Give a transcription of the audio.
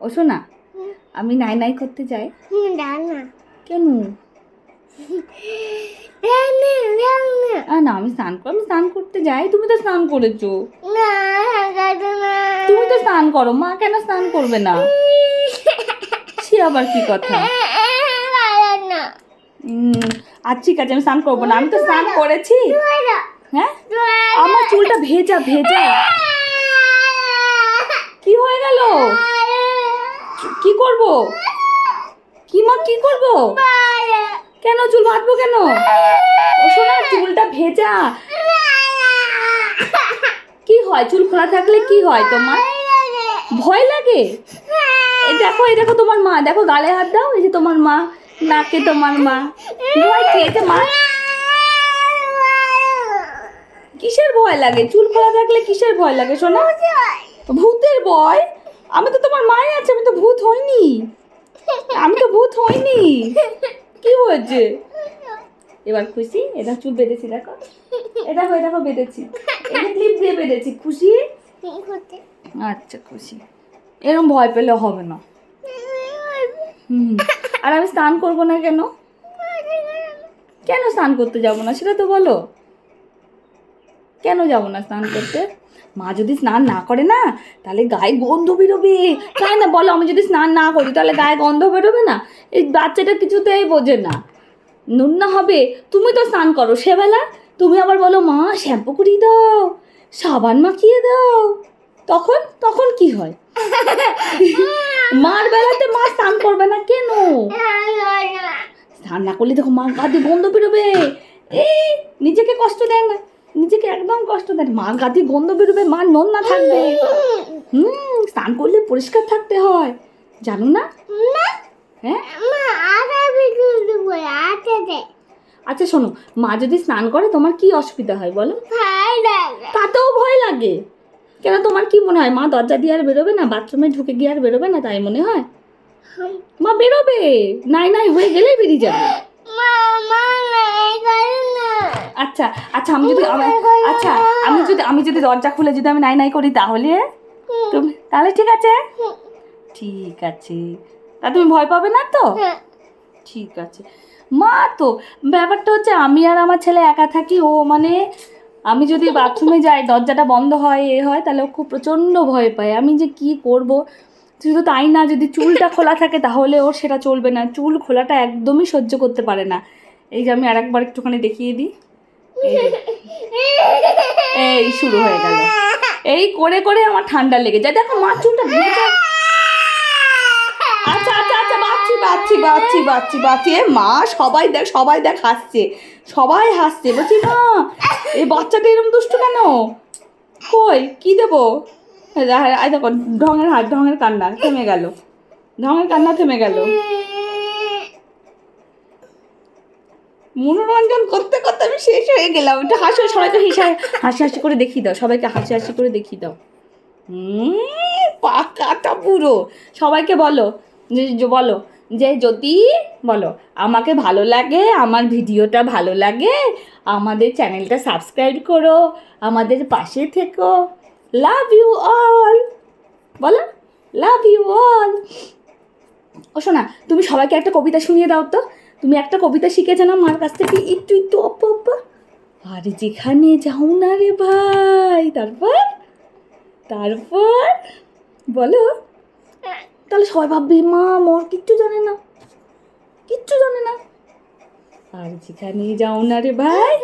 ও শোনা আমি নাই নাই করতে যাই। কেন? না আমি স্নান কর আমি স্নান করতে যাই। তুমি তো স্নান করেছ। তুমি তো স্নান করো মা কেন স্নান করবে না? সে আবার কি কথা? আচ্ছা ঠিক আছে আমি স্নান করব না। আমি তো স্নান করেছি। হ্যাঁ? আমার চুলটা ভেজা ভেজা। কি হয়ে গেল? কি করব? কি মা, কি করব? কেন চুল বাঁধবো কেন? ও শোনা চুলটা ভেজা। কি হয়? চুল খোলা থাকলে কি হয় তোমার? ভয় লাগে? দেখো এই দেখো তোমার মা। দেখো, গালে হাত দাও, এই যে তোমার মা, নাকে তোমার মা। ভয় খেয়েছে মা কিসের ভয় লাগে? চুল খোলা থাকলে কিসের ভয় লাগে শোনা ভূতের ভয়? আমি তো তোমার মাই আছে, আমি তো ভূত হইনি। আমি তো ভূত হইনি। কি হয়েছে? এবার খুশি? এটা চুল বেঁধেছি, দেখো। এটা এটা দেখো, বেঁধেছি। এটা ক্লিপ দিয়ে বেঁধেছি, খুশি? আচ্ছা খুশি। এরকম ভয় পেলে হবে না। হুম। আর আমি স্নান করব না কেন? কেন স্নান করতে যাব না, সেটা তো বলো। কেন যাব না স্নান করতে? মা যদি স্নান না করে না, তাহলে গায়ে গন্ধ বেরোবে। তাই না বলো, আমি যদি স্নান না করি, তাহলে গায়ে গন্ধ বেরোবে না? এই বাচ্চাটা কিছুতেই বোঝে না। নুন না হবে, তুমি তো স্নান করো সেবেলা। তুমি আবার বলো, মা, শ্যাম্পু করিয়ে দাও, সাবান মাখিয়ে দাও। তখন তখন কি হয়? মার বেলাতে মা স্নান করবে না কেন? স্নান না করলে দেখো মা গা দিয়ে গন্ধ বেরোবে। এই, নিজেকে কষ্ট দেয় না। নিজেকে একদম কষ্ট দেয় মা গা দিয়ে গন্ধ বেরোবে মা নন না থাকবে। হুম স্নান করলে পরিষ্কার থাকতে হয়। জানো না? হ্যাঁ? আচ্ছা শোনো মা যদি স্নান করে তোমার কি অসুবিধা হয় বলো? তাতেও ভয় লাগে। কেন তোমার কি মনে হয়? মা দরজা দিয়ে আর বেরোবে না? বাথরুমে ঢুকে গিয়ে আর বেরোবে না তাই মনে হয়? মা বেরোবে। নাই নাই হয়ে গেলেই বেরিয়ে যাবে। আচ্ছা আচ্ছা আমি যদি আচ্ছা আমি যদি আমি যদি দরজা খুলে যদি আমি নাই নাই করি তাহলে? তুমি তাহলে ঠিক আছে? ঠিক আছে। তা তুমি ভয় পাবে না তো? ঠিক আছে। মা তো ব্যাপারটা হচ্ছে আমি আর আমার ছেলে একা থাকি ও মানে আমি যদি বাথরুমে যাই দরজাটা বন্ধ হয় এ হয় তাহলে ও খুব প্রচণ্ড ভয় পায়। আমি যে কি করব? শুধু তাই না যদি চুলটা খোলা থাকে তাহলে ওর সেটা চলবে না। চুল খোলাটা একদমই সহ্য করতে পারে না। এই যে আমি আর একবার একটুখানি দেখিয়ে দিই। এই শুরু হয়ে গেল। এই করে করে আমার ঠান্ডা লেগে যায়। দেখো মা চুলটা আচ্ছা আচ্ছা আচ্ছা বাচ্চি বাচ্চি বাচ্চি বাচ্চি বাচ্চি মা, সবাই দেখ সবাই দেখ হাসছে। সবাই হাসছে। বলছি, মা, এই বাচ্চাটা এরকম দুষ্টু কেন? কই, কি দেবো? দেখো, ঢঙের হাত, ঢঙের কান্না থেমে গেল। ঢঙের কান্না থেমে গেল। মনোরঞ্জন করতে করতে আমি শেষ হয়ে গেলাম। একটু হাসি সবাইকে, হিসা, হাসি হাসি করে দেখিয়ে দাও। সবাইকে হাসি হাসি করে দেখিয়ে দাও। পাকাটা পুরো সবাইকে বলো যে বলো, যে, যদি বলো, আমাকে ভালো লাগে, আমার ভিডিওটা ভালো লাগে, আমাদের চ্যানেলটা সাবস্ক্রাইব করো, আমাদের পাশে থেকো। Love you all. বলো, লাভ ইউ অল। ও, শোনা, তুমি সবাইকে একটা কবিতা শুনিয়ে দাও তো। তুমি একটা কবিতা শিখেছে না? মার কাছ থেকে একটু একটু অপ অপ। আর যেখানে যাও না রে ভাই। তারপর? তারপর? বলো। তাহলে সবাই ভাববে, মা, মোর, কিচ্ছু জানে না। কিচ্ছু জানে না। আর যেখানে যাও না রে ভাই।